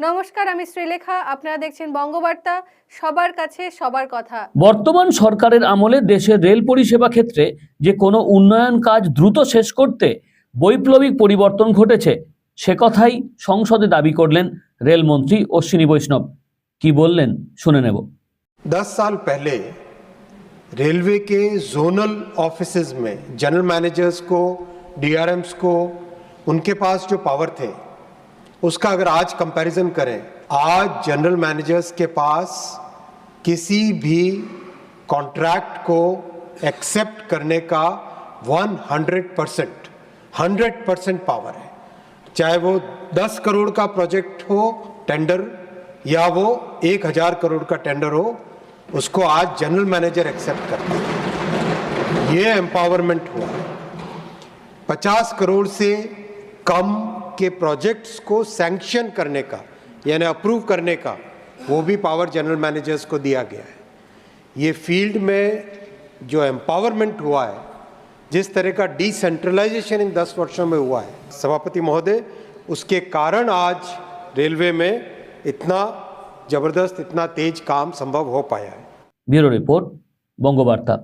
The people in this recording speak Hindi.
নমস্কার আমি শ্রীলেখা আপনারা দেখছেন বঙ্গবার্তা সবার কাছে সবার কথা বর্তমান সরকারের আমলে দেশের রেল পরিষেবা ক্ষেত্রে যে কোনো উন্নয়ন কাজ দ্রুত শেষ করতে বৈপ্লবিক পরিবর্তন ঘটেছে সে কথাই সংসদে দাবি করলেন রেলমন্ত্রী অশ্বিনী বৈষ্ণব কি বললেন শুনে নেব दस साल पहले रेलवे के जोनल ऑफिसेज में जनरल मैनेजर्स को डीआरएम्स को उनके पास जो पावर थे उसका अगर आज कंपैरिजन करें, आज जनरल मैनेजर्स के पास किसी भी कॉन्ट्रैक्ट को एक्सेप्ट करने का 100 परसेंट हंड्रेड परसेंट पावर है। चाहे वो 10 करोड़ का प्रोजेक्ट हो टेंडर या वो एक हज़ार करोड़ का टेंडर हो, उसको आज जनरल मैनेजर एक्सेप्ट करता है। ये एम्पावरमेंट हुआ। है पचास करोड़ से कम आपके प्रोजेक्ट्स को सैंक्शन करने का, यानी अप्रूव करने का, वो भी पावर जनरल मैनेजर्स को दिया गया है। ये फ़ील्ड में जो एम्पावरमेंट हुआ है, जिस तरह का डिसेंट्रलाइजेशन इन दस वर्षों में हुआ है, सभापति महोदय, उसके कारण आज रेलवे में इतना ज़बरदस्त, इतना तेज काम संभव हो पाया है। Bureau report बोंगोवार्ता